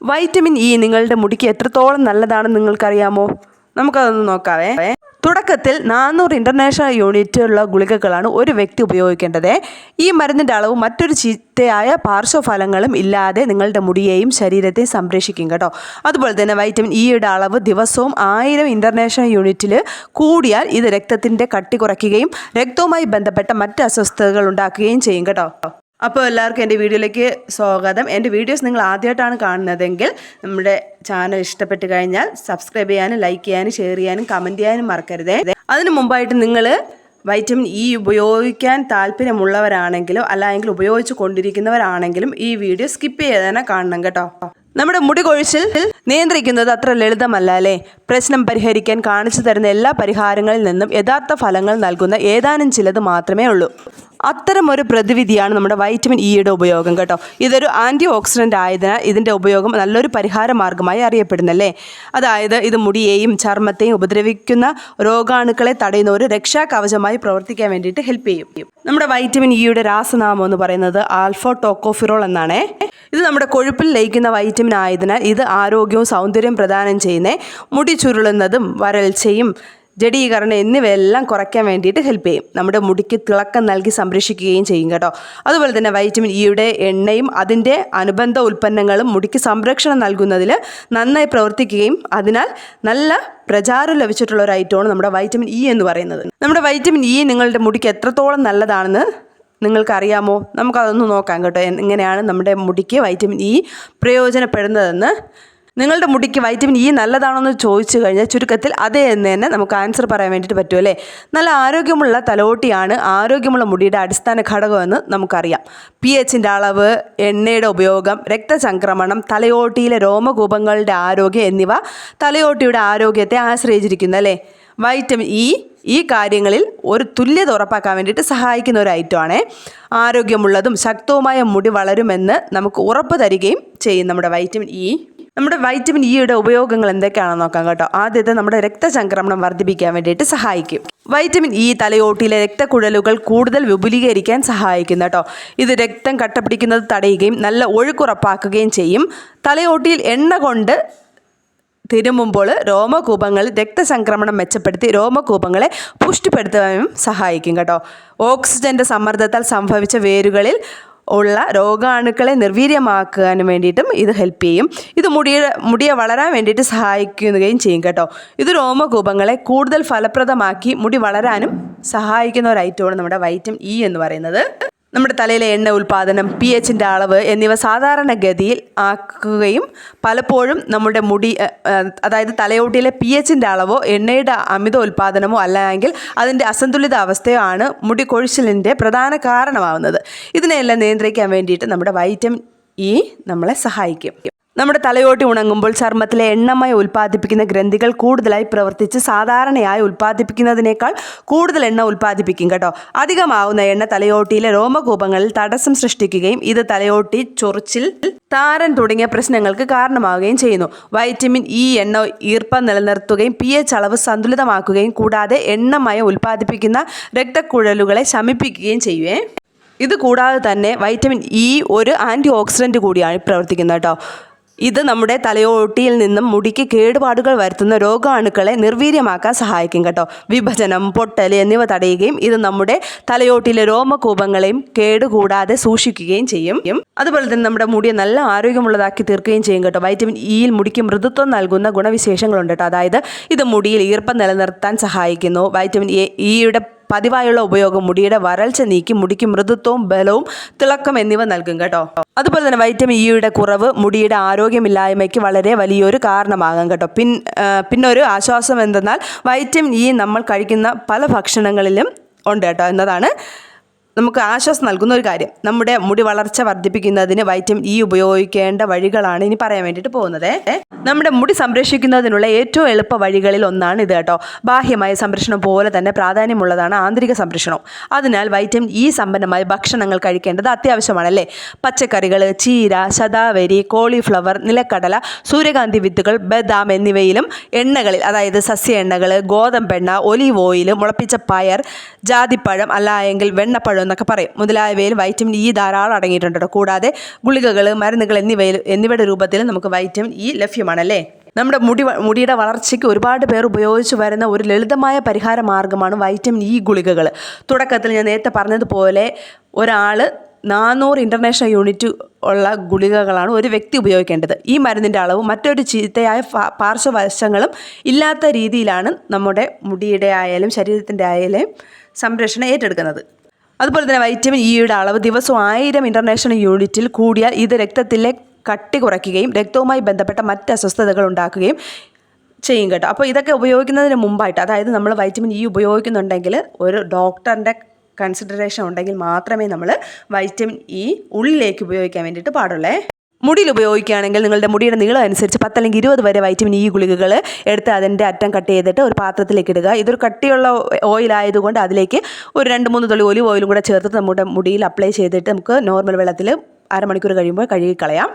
Vitamin E നിങ്ങളുടെ മുടിക്ക് എത്രത്തോളം നല്ലതാണെന്ന് നിങ്ങൾക്കറിയാമോ? നമുക്കതൊന്ന് നോക്കാവേ. തുടക്കത്തിൽ നാനൂറ് ഇന്റർനാഷണൽ യൂണിറ്റ് ഉള്ള ഗുളികകളാണ് ഒരു വ്യക്തി ഉപയോഗിക്കേണ്ടത്. ഈ മരുന്നിന്റെ അളവ് മറ്റൊരു ചീത്തയായ പാർശ്വഫലങ്ങളും ഇല്ലാതെ നിങ്ങളുടെ മുടിയെയും ശരീരത്തെയും സംരക്ഷിക്കും കേട്ടോ. അതുപോലെ തന്നെ വൈറ്റമിൻ ഇയുടെ അളവ് ദിവസവും ആയിരം ഇന്റർനാഷണൽ യൂണിറ്റിൽ കൂടിയാൽ ഇത് രക്തത്തിന്റെ കട്ടി കുറയ്ക്കുകയും രക്തവുമായി ബന്ധപ്പെട്ട മറ്റ് അസ്വസ്ഥതകൾ ഉണ്ടാക്കുകയും ചെയ്യും കേട്ടോ. അപ്പോൾ എല്ലാവർക്കും എന്റെ വീഡിയോയിലേക്ക് സ്വാഗതം. എന്റെ വീഡിയോസ് നിങ്ങൾ ആദ്യമായിട്ടാണ് കാണുന്നതെങ്കിൽ നമ്മുടെ ചാനൽ ഇഷ്ടപ്പെട്ട് കഴിഞ്ഞാൽ സബ്സ്ക്രൈബ് ചെയ്യാനും ലൈക്ക് ചെയ്യാനും ഷെയർ ചെയ്യാനും കമന്റ് ചെയ്യാനും മറക്കരുതേ. അതിനു മുമ്പായിട്ട് നിങ്ങൾ വൈറ്റമിൻ ഇ ഉപയോഗിക്കാൻ താല്പര്യമുള്ളവരാണെങ്കിലും അല്ലെങ്കിൽ ഉപയോഗിച്ച് കൊണ്ടിരിക്കുന്നവരാണെങ്കിലും ഈ വീഡിയോ സ്കിപ്പ് ചെയ്ത് തന്നെ കാണണം കേട്ടോ. നമ്മുടെ മുടി കൊഴിച്ചിൽ നിയന്ത്രിക്കുന്നത് അത്ര ലളിതമല്ല അല്ലേ? പ്രശ്നം പരിഹരിക്കാൻ കാണിച്ചു തരുന്ന എല്ലാ പരിഹാരങ്ങളിൽ നിന്നും യഥാർത്ഥ ഫലങ്ങൾ നൽകുന്ന ഏതാനും ചിലത് മാത്രമേ ഉള്ളൂ. അത്തരം ഒരു പ്രതിവിധിയാണ് നമ്മുടെ വൈറ്റമിൻ ഇയുടെ ഉപയോഗം കേട്ടോ. ഇതൊരു ആന്റി ഓക്സിഡന്റ് ആയതിനാൽ ഇതിന്റെ ഉപയോഗം നല്ലൊരു പരിഹാര മാർഗമായി അറിയപ്പെടുന്നല്ലേ? അതായത് ഇത് മുടിയെയും ചർമ്മത്തെയും ഉപദ്രവിക്കുന്ന രോഗാണുക്കളെ തടയുന്ന ഒരു രക്ഷാകവചമായി പ്രവർത്തിക്കാൻ വേണ്ടിയിട്ട് ഹെൽപ്പ് ചെയ്യും. നമ്മുടെ വൈറ്റമിൻ ഇയുടെ രാസനാമം എന്ന് പറയുന്നത് ആൽഫോ ടോക്കോഫിറോൾ എന്നാണേ. ഇത് നമ്മുടെ കൊഴുപ്പിൽ ലയിക്കുന്ന വൈറ്റമിൻ ആയതിനാൽ ഇത് ആരോഗ്യവും സൗന്ദര്യവും പ്രദാനം ചെയ്യുന്ന മുടി ചുരുളുന്നതും വരൾച്ചയും ജഡീകരണം എന്നിവയെല്ലാം കുറയ്ക്കാൻ വേണ്ടിയിട്ട് ഹെൽപ്പ് ചെയ്യും. നമ്മുടെ മുടിക്ക് തിളക്കം നൽകി സംരക്ഷിക്കുകയും ചെയ്യും കേട്ടോ. അതുപോലെ തന്നെ വൈറ്റമിൻ ഇയുടെ എണ്ണയും അതിന്റെ അനുബന്ധ ഉൽപ്പന്നങ്ങളും മുടിക്ക് സംരക്ഷണം നൽകുന്നതിൽ നന്നായി പ്രവർത്തിക്കുകയും അതിനാൽ നല്ല പ്രചാരം ലഭിച്ചിട്ടുള്ള ഒരു ഐറ്റമാണ് നമ്മുടെ വൈറ്റമിൻ ഇ എന്ന് പറയുന്നത്. നമ്മുടെ വൈറ്റമിൻ ഇ നിങ്ങളുടെ മുടിക്ക് എത്രത്തോളം നല്ലതാണെന്ന് നിങ്ങൾക്കറിയാമോ? നമുക്കതൊന്ന് നോക്കാം കേട്ടോ. എങ്ങനെയാണ് നമ്മുടെ മുടിക്ക് വൈറ്റമിൻ ഇ പ്രയോജനപ്പെടുന്നതെന്ന്. നിങ്ങളുടെ മുടിക്ക് വൈറ്റമിൻ ഇ നല്ലതാണോ എന്ന് ചോദിച്ചു കഴിഞ്ഞാൽ ചുരുക്കത്തിൽ അതേ എന്ന് തന്നെ നമുക്ക് ആൻസർ പറയാൻ വേണ്ടിയിട്ട് പറ്റും അല്ലേ? നല്ല ആരോഗ്യമുള്ള തലോട്ടിയാണ് ആരോഗ്യമുള്ള മുടിയുടെ അടിസ്ഥാന ഘടകമെന്ന് നമുക്കറിയാം. പി എച്ചിന്റെ അളവ് എണ്ണയുടെ ഉപയോഗം രക്തചംക്രമണം തലയോട്ടിയിലെ രോമകൂപങ്ങളുടെ ആരോഗ്യം എന്നിവ തലയോട്ടിയുടെ ആരോഗ്യത്തെ ആശ്രയിച്ചിരിക്കുന്നു അല്ലേ? വൈറ്റമിൻ ഇ ഈ കാര്യങ്ങളിൽ ഒരു തുല്യത ഉറപ്പാക്കാൻ വേണ്ടിയിട്ട് സഹായിക്കുന്ന ഒരു ഐറ്റമാണ് ആരോഗ്യമുള്ളതും ശക്തവുമായ മുടി വളരുമെന്ന് നമുക്ക് ഉറപ്പ് തരികയും ചെയ്യും നമ്മുടെ വൈറ്റമിൻ ഇ നമ്മുടെ വൈറ്റമിൻ ഇയുടെ ഉപയോഗങ്ങൾ എന്തൊക്കെയാണെന്ന് നോക്കാം കേട്ടോ. ആദ്യത്തെ നമ്മുടെ രക്തചംക്രമണം വർദ്ധിപ്പിക്കാൻ വേണ്ടിയിട്ട് സഹായിക്കും. വൈറ്റമിൻ ഇ തലയോട്ടിയിലെ രക്തക്കുഴലുകൾ കൂടുതൽ വിപുലീകരിക്കാൻ സഹായിക്കുന്നു കേട്ടോ. ഇത് രക്തം കട്ടപിടിക്കുന്നത് തടയുകയും നല്ല ഒഴുക്കുറപ്പാക്കുകയും ചെയ്യും. തലയോട്ടിയിൽ എണ്ണ കൊണ്ട് തിരുമുമ്പോൾ രോമകൂപങ്ങൾ രക്തസംക്രമണം മെച്ചപ്പെടുത്തി രോമകൂപങ്ങളെ പുഷ്ടിപ്പെടുത്താനും സഹായിക്കും കേട്ടോ. ഓക്സിജന്റെ സമ്മർദ്ദത്താൽ സംഭവിച്ച വേരുകളിൽ ഉള്ള രോഗാണുക്കളെ നിർവീര്യമാക്കാനും വേണ്ടിയിട്ടും ഇത് ഹെൽപ്പ് ചെയ്യും. ഇത് മുടിയുടെ മുടിയെ വളരാൻ വേണ്ടിയിട്ട് സഹായിക്കുകയും ചെയ്യും കേട്ടോ. ഇത് രോമകൂപങ്ങളെ കൂടുതൽ ഫലപ്രദമാക്കി മുടി വളരാനും സഹായിക്കുന്ന ഒരു ഐറ്റമാണ് നമ്മുടെ വൈറ്റം ഇ എന്ന് പറയുന്നത്. നമ്മുടെ തലയിലെ എണ്ണ ഉൽപ്പാദനം പി എച്ചിന്റെ അളവ് എന്നിവ സാധാരണഗതിയിൽ ആക്കുകയും പലപ്പോഴും നമ്മുടെ മുടി അതായത് തലയോട്ടിയിലെ പി എച്ചിന്റെ അളവോ എണ്ണയുടെ അമിത ഉൽപ്പാദനമോ അല്ലെങ്കിൽ അതിന്റെ അസന്തുലിത അവസ്ഥയോ ആണ് മുടി കൊഴിച്ചിലിന്റെ പ്രധാന കാരണമാവുന്നത്. ഇതിനെയെല്ലാം നിയന്ത്രിക്കാൻ വേണ്ടിയിട്ട് നമ്മുടെ വൈറ്റമിൻ ഇ നമ്മളെ സഹായിക്കും. നമ്മുടെ തലയോട്ടി ഉണങ്ങുമ്പോൾ ചർമ്മത്തിലെ എണ്ണമായി ഉൽപ്പാദിപ്പിക്കുന്ന ഗ്രന്ഥികൾ കൂടുതലായി പ്രവർത്തിച്ച് സാധാരണയായി ഉൽപ്പാദിപ്പിക്കുന്നതിനേക്കാൾ കൂടുതൽ എണ്ണ ഉൽപ്പാദിപ്പിക്കും കേട്ടോ. അധികമാവുന്ന എണ്ണ തലയോട്ടിയിലെ രോമകൂപങ്ങളിൽ തടസ്സം സൃഷ്ടിക്കുകയും ഇത് തലയോട്ടി ചൊറിച്ചിൽ താരൻ തുടങ്ങിയ പ്രശ്നങ്ങൾക്ക് കാരണമാവുകയും ചെയ്യുന്നു. വൈറ്റമിൻ ഇ എണ്ണ ഈർപ്പം നിലനിർത്തുകയും പി എച്ച് അളവ് സന്തുലിതമാക്കുകയും കൂടാതെ എണ്ണമയം ഉൽപ്പാദിപ്പിക്കുന്ന രക്തക്കുഴലുകളെ ശമിപ്പിക്കുകയും ചെയ്യുവേ ഇത് കൂടാതെ തന്നെ വൈറ്റമിൻ ഇ ഒരു ആന്റി ഓക്സിഡന്റ് കൂടിയാണ് പ്രവർത്തിക്കുന്നത് കേട്ടോ. ഇത് നമ്മുടെ തലയോട്ടിയിൽ നിന്നും മുടിക്ക് കേടുപാടുകൾ വരുത്തുന്ന രോഗാണുക്കളെ നിർവീര്യമാക്കാൻ സഹായിക്കും കേട്ടോ. വിഭജനം പൊട്ടൽ എന്നിവ തടയുകയും ഇത് നമ്മുടെ തലയോട്ടിയിലെ രോമകൂപങ്ങളെയും കേടുകൂടാതെ സൂക്ഷിക്കുകയും ചെയ്യും. അതുപോലെ തന്നെ നമ്മുടെ മുടിയെ നല്ല ആരോഗ്യമുള്ളതാക്കി തീർക്കുകയും ചെയ്യും കേട്ടോ. വൈറ്റമിൻ ഇയിൽ മുടിക്ക് മൃദുത്വം നൽകുന്ന ഗുണവിശേഷങ്ങളുണ്ട് കേട്ടോ. അതായത് ഇത് മുടിയിൽ ഈർപ്പം നിലനിർത്താൻ സഹായിക്കുന്നു. വൈറ്റമിൻ എ ഇയുടെ പതിവായുള്ള ഉപയോഗം മുടിയുടെ വരൾച്ച നീക്കി മുടിക്ക് മൃദുത്വവും ബലവും തിളക്കം എന്നിവ നൽകും കേട്ടോ. അതുപോലെ തന്നെ വൈറ്റമിൻ ഇയുടെ കുറവ് മുടിയുടെ ആരോഗ്യമില്ലായ്മയ്ക്ക് വളരെ വലിയൊരു കാരണമാകാം കേട്ടോ. പിൻ പിന്നൊരു ആശ്വാസം എന്തെന്നാൽ വൈറ്റമിൻ ഇ നമ്മൾ കഴിക്കുന്ന പല ഭക്ഷണങ്ങളിലും ഉണ്ട് കേട്ടോ എന്നതാണ് നമുക്ക് ആശ്വാസം നൽകുന്ന ഒരു കാര്യം. നമ്മുടെ മുടി വളർച്ച വർദ്ധിപ്പിക്കുന്നതിന് വൈറ്റമിൻ ഇ ഉപയോഗിക്കേണ്ട വഴികളാണ് ഇനി പറയാൻ വേണ്ടിയിട്ട് പോകുന്നത്. നമ്മുടെ മുടി സംരക്ഷിക്കുന്നതിനുള്ള ഏറ്റവും എളുപ്പ വഴികളിൽ ഒന്നാണ് ഇത് കേട്ടോ. ബാഹ്യമായ സംരക്ഷണം പോലെ തന്നെ പ്രാധാന്യമുള്ളതാണ് ആന്തരിക സംരക്ഷണം. അതിനാൽ വൈറ്റമിൻ ഇ സമ്പന്നമായ ഭക്ഷണങ്ങൾ കഴിക്കേണ്ടത് അത്യാവശ്യമാണല്ലേ? പച്ചക്കറികൾ ചീര ശതാവരി കോളിഫ്ലവർ നിലക്കടല സൂര്യകാന്തി വിത്തുകൾ ബദാം എന്നിവയിലും എണ്ണകളിൽ അതായത് സസ്യ എണ്ണകൾ ഗോതമ്പെണ്ണ ഒലീവ് ഓയിൽ മുളപ്പിച്ച പയർ ജാതിപ്പഴം അല്ലായെങ്കിൽ വെണ്ണപ്പഴം എന്നൊക്കെ പറയും. മുതലായവയിൽ വൈറ്റമിൻ ഇ ധാരാളം അടങ്ങിയിട്ടുണ്ട് കൂടാതെ ഗുളികകൾ മരുന്നുകൾ എന്നിവയിൽ എന്നിവയുടെ രൂപത്തിൽ നമുക്ക് വൈറ്റമിൻ ഇ ലഭ്യമാണല്ലേ? നമ്മുടെ മുടി മുടിയുടെ വളർച്ചയ്ക്ക് ഒരുപാട് പേർ ഉപയോഗിച്ച് വരുന്ന ഒരു ലളിതമായ പരിഹാര മാർഗമാണ് വൈറ്റമിൻ ഇ ഗുളികകൾ തുടക്കത്തിൽ ഞാൻ നേരത്തെ പറഞ്ഞതുപോലെ ഒരാൾ നാനൂറ് ഇന്റർനാഷണൽ യൂണിറ്റ് ഉള്ള ഗുളികകളാണ് ഒരു വ്യക്തി ഉപയോഗിക്കേണ്ടത്. ഈ മരുന്നിന്റെ അളവ് മറ്റൊരു ചീത്തയായ പാർശ്വവശങ്ങളും ഇല്ലാത്ത രീതിയിലാണ് നമ്മുടെ മുടിയുടെ ആയാലും ശരീരത്തിന്റെ ആയാലും സംരക്ഷണം ഏറ്റെടുക്കുന്നത്. അതുപോലെ തന്നെ വൈറ്റമിൻ ഇയുടെ അളവ് ദിവസവും ആയിരം ഇന്റർനാഷണൽ യൂണിറ്റിൽ കൂടിയാൽ ഇത് രക്തത്തിലെ കട്ടി കുറയ്ക്കുകയും രക്തവുമായി ബന്ധപ്പെട്ട മറ്റ് അസ്വസ്ഥതകൾ ഉണ്ടാക്കുകയും ചെയ്യും കേട്ടോ. അപ്പോൾ ഇതൊക്കെ ഉപയോഗിക്കുന്നതിന് മുമ്പായിട്ട് അതായത് നമ്മൾ വൈറ്റമിൻ ഇ ഉപയോഗിക്കുന്നുണ്ടെങ്കിൽ ഒരു ഡോക്ടറിന്റെ കൺസിഡറേഷൻ ഉണ്ടെങ്കിൽ മാത്രമേ നമ്മൾ വൈറ്റമിൻ ഇ ഉള്ളിലേക്ക് ഉപയോഗിക്കാൻ വേണ്ടിയിട്ട് പാടുള്ളേ. മുടിയിൽ ഉപയോഗിക്കുകയാണെങ്കിൽ നിങ്ങളുടെ മുടിയുടെ നീളം അനുസരിച്ച് പത്ത് അല്ലെങ്കിൽ ഇരുപത് വരെ വൈറ്റമിൻ ഇ ഗുളികകൾ എടുത്ത് അതിന്റെ അറ്റം കട്ട് ചെയ്തിട്ട് ഒരു പാത്രത്തിലേക്ക് ഇടുക. ഇതൊരു കട്ടിയുള്ള ഓയിൽ ആയതുകൊണ്ട് അതിലേക്ക് ഒരു രണ്ട് മൂന്ന് തുള്ളി ഒലിവ് ഓയിലും കൂടെ ചേർത്ത് നമ്മുടെ മുടിയിൽ അപ്ലൈ ചെയ്തിട്ട് നമുക്ക് നോർമൽ വെള്ളത്തിൽ അരമണിക്കൂർ കഴിയുമ്പോൾ കഴുകി കളയാം